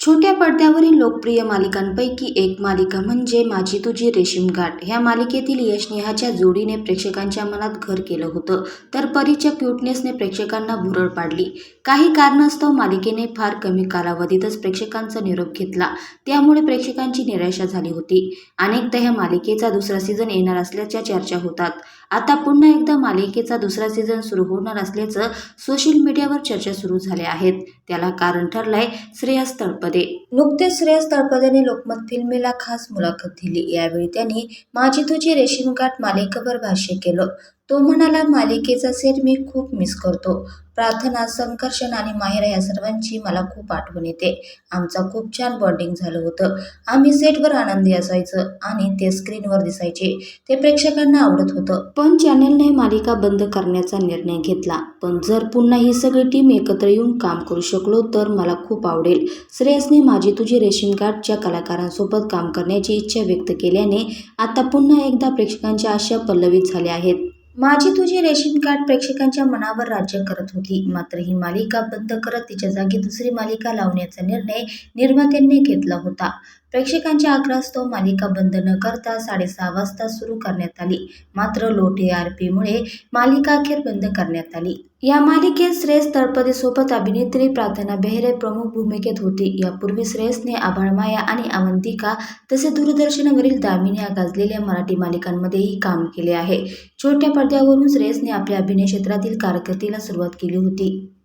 छोट्या पडद्यावरील लोकप्रिय मालिकांपैकी एक मालिका म्हणजे माझी तुझी रेशीम गाठ. ह्या मालिकेतील यश नेहाच्या जोडीने प्रेक्षकांच्या मनात घर केलं होतं तर परीच्या क्यूटनेसने प्रेक्षकांना भुरळ पाडली. काही कारणास्तव मालिकेने फार कमी कालावधीतच प्रेक्षकांचा निरोप घेतला. त्यामुळे प्रेक्षकांची निराशा झाली होती. अनेकदा ह्या मालिकेचा दुसरा सीझन येणार असल्याच्या चर्चा होतात. आता पुन्हा एकदा मालिकेचा दुसरा सीझन सुरू होणार असल्याचं सोशल मीडियावर चर्चा सुरू झाल्या आहेत. त्याला कारण ठरलंय श्रेयस तळपदे नुकतेच श्रेयस तळपदेने लोकमत फिल्मीला खास मुलाखत दिली. यावेळी त्यांनी माझी तुझी रेशीम गाठ मालिकेवर भाष्य केलं. तो म्हणाला मालिकेचा सेट मी खूप मिस करतो. प्रार्थना संकर्षण आणि माहिरा या सर्वांची मला खूप आठवण येते. आमचा खूप छान बॉन्डिंग झालं होतं. आम्ही सेटवर आनंदी असायचं आणि ते स्क्रीनवर दिसायचे. ते प्रेक्षकांना आवडत होतं. पण चॅनेलने मालिका बंद करण्याचा निर्णय घेतला. पण जर पुन्हा ही सगळी टीम एकत्र येऊन काम करू शकलो तर मला खूप आवडेल. श्रेयसने माझी तुझी रेशीम कार्डच्या कलाकारांसोबत काम करण्याची इच्छा व्यक्त केल्याने आता पुन्हा एकदा प्रेक्षकांच्या आशा पल्लवित झाल्या आहेत. माझी तुझी रेशन कार्ड प्रेक्षकांच्या मनावर राज्य करत होती. मात्र ही मालिका बंद करत तिच्या जागी दुसरी मालिका लावण्याचा निर्णय निर्मात्यांनी घेतला होता. प्रेक्षकांच्या आग्रहास्तव मालिका बंद न करता साडेसहा वाजता सुरू करण्यात आली. मात्र लो टी आर पीमुळे मालिका अखेर बंद करण्यात आली. या मालिकेत श्रेयस तळपदेसोबत अभिनेत्री प्रार्थना बेहरे प्रमुख भूमिकेत होती. यापूर्वी श्रेयसने आभाळमाया आणि अवंतिका तसे दूरदर्शनवरील दामिनी या गाजलेल्या मराठी मालिकांमध्येही काम केले आहे. छोट्या पडद्यावरून श्रेयसने आपल्या अभिनय क्षेत्रातील कारकिर्दीला सुरुवात केली होती.